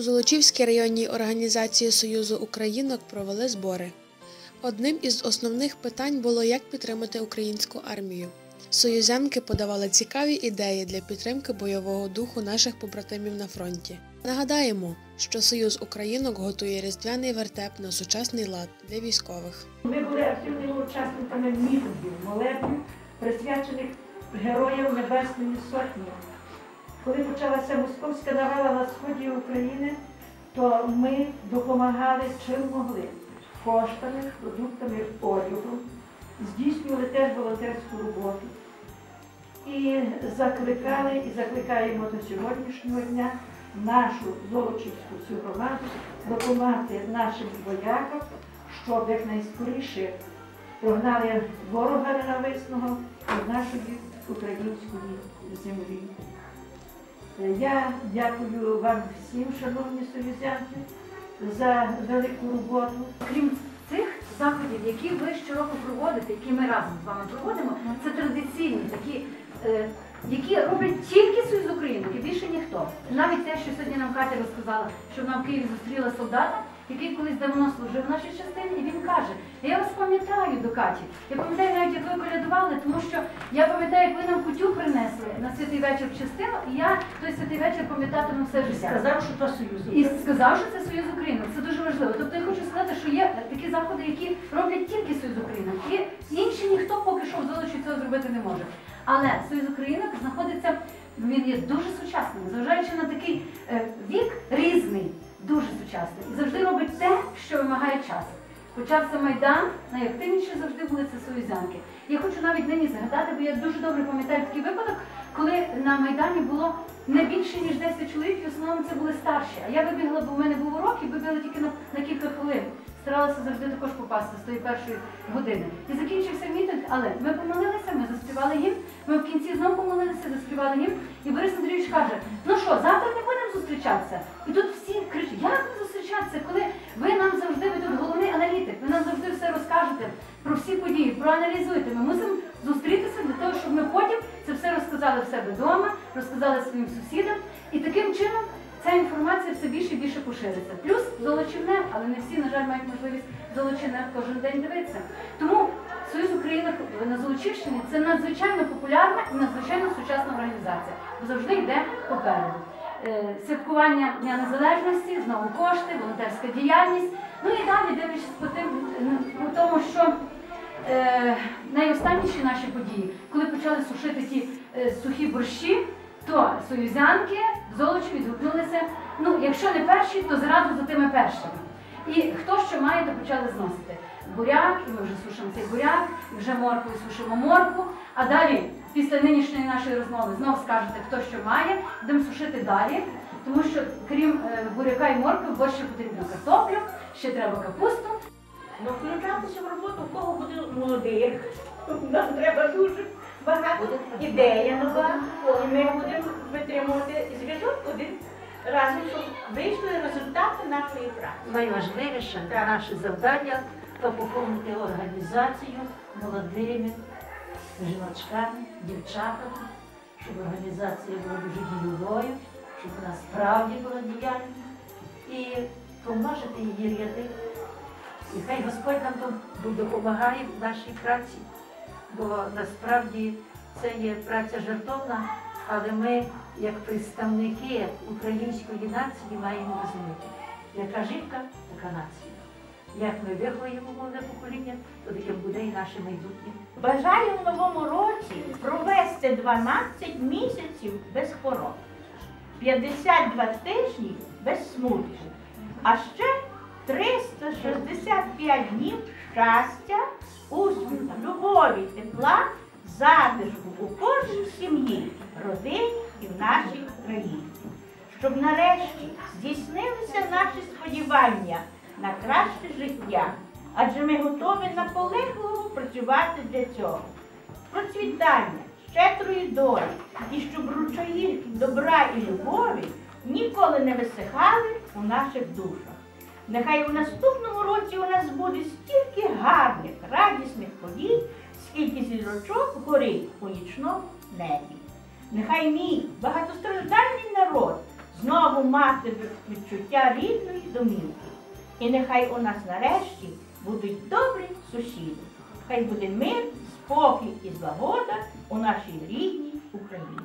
У Золочівській районній організації Союзу Українок провели збори. Одним із основних питань було, як підтримати українську армію. Союзянки подавали цікаві ідеї для підтримки бойового духу наших побратимів на фронті. Нагадаємо, що Союз Українок готує різдвяний вертеп на сучасний лад для військових. Ми були активними учасниками мітингів, молебнів, присвячених героям Небесної Сотні. Коли почалася московська навала на сході України, то ми допомагали чим могли коштами, продуктами, одягом, здійснювали теж волонтерську роботу. І закликали і закликаємо до сьогоднішнього дня нашу Золочівську всю громаду допомагати нашим воякам, щоб якнайскоріше прогнали ворога ненависного з нашої української землі. Е, Я дякую вам всім, шановні совізянки, за велику роботу. Крім цих заходів, які ви щороку проводите, які ми разом з вами проводимо, це традиційні такі, е, які роблять тільки Союз Українки, більше ніхто. Навіть те, що сьогодні нам Катя розказала, що вона в Києві зустріла солдата, який колись давно служив в нашій частині, і він каже: Я вас пам'ятаю до Каті. Я пам'ятаю навіть, як ви колядували, тому що я пам'ятаю, як ви нам кутю принесли на святий вечір в частину, і я той святий вечір пам'ятатиму все життя. Сказав, що то союз. України. І сказав, що це Союз Українок. Це дуже важливо. Тобто я хочу сказати, що є такі заходи, які роблять тільки Союз Українок. І інші ніхто поки що в Золочі цього зробити не може. Але Союз Українок знаходиться, він є дуже сучасним, зважаючи на такий е, вік різний, дуже сучасний. І завжди робить те, що вимагає час. Почався Майдан, найактивніше завжди були це союзянки. Я хочу навіть нині згадати, бо я дуже добре пам'ятаю такий випадок, коли на Майдані було не більше, ніж 10 чоловік, і в основному це були старші. А я вибігла, бо в мене був урок, і вибігла тільки на, на кілька хвилин. Старалася завжди також попасти з тої першої години. І закінчився мітинг, але ми помолилися, ми заспівали гімн, ми в кінці знову помолилися, заспівали гімн. І Борис Андрійович каже: ну що, завтра не будемо зустрічатися? І тут всі кричать, як не зустрічатися, коли ви нам завжди, ви тут головний аналітик, ви нам завжди все розкажете про всі події, проаналізуєте. Ми мусимо зустрітися для того, щоб ми потім це все розказали в себе вдома, розказали своїм сусідам. І таким чином ця інформація все більше і більше пошириться. Плюс золочівне, але не всі, на жаль, мають можливість золочівне кожен день дивитися. Тому Союз України на Золочівщині це надзвичайно популярна і надзвичайно сучасна організація, бо завжди йде попереду. Е, Святкування Дня Незалежності, знову кошти, волонтерська діяльність. Ну і далі дивлячись по тим, е, по тому, що е, найостанніші наші події, коли почали сушити ті е, сухі борщі, то союзянки Золочі відгукнулися, ну, якщо не перші, то зразу за тими першими. І хто що має, то почали зносити. Буряк, і ми вже сушимо цей буряк, і вже моркву і сушимо моркву. А далі, після нинішньої нашої розмови, знов скажете, хто що має, будемо сушити далі. Тому що крім е, буряка і моркви, бо ще потрібно картоплю, ще треба капусту. Ну, включатися в роботу, у кого буде молодих. Нам треба дуже багато ідея нова. І ми будемо витримувати зв'язок один разом, щоб вийшли результати нашої праці. Найважливіше наше завдання то поповнити організацію молодими жіночками, дівчатами, щоб організація була дуже дієвою, щоб вона справді була діяльна і помножити її ряди. І хай Господь нам допомагає в нашій праці, бо насправді це є праця жертовна, але ми, як представники української нації, маємо розуміти, яка жінка, така нація. Як ми виховуємо молоде покоління, то таким буде і наше майбутнє. Бажаю в новому році провести 12 місяців без хвороб, 52 тижні без смутку, а ще 365 днів щастя, успіху, любові, тепла, затишку у кожній сім'ї, родині і в нашій країні. Щоб нарешті здійснилися наші сподівання на краще життя, адже ми готові наполегливо працювати для цього. Процвітання, щедрої долі і щоб ручаї добра і любові ніколи не висихали у наших душах. Нехай у наступному році у нас буде стільки гарних, радісних подій, скільки зірочок горить у нічному небі. Нехай мій багатостраждальний народ знову мати відчуття рідної домівки. І нехай у нас нарешті будуть добрі сусіди. Хай буде мир, спокій і злагода у нашій рідній Україні.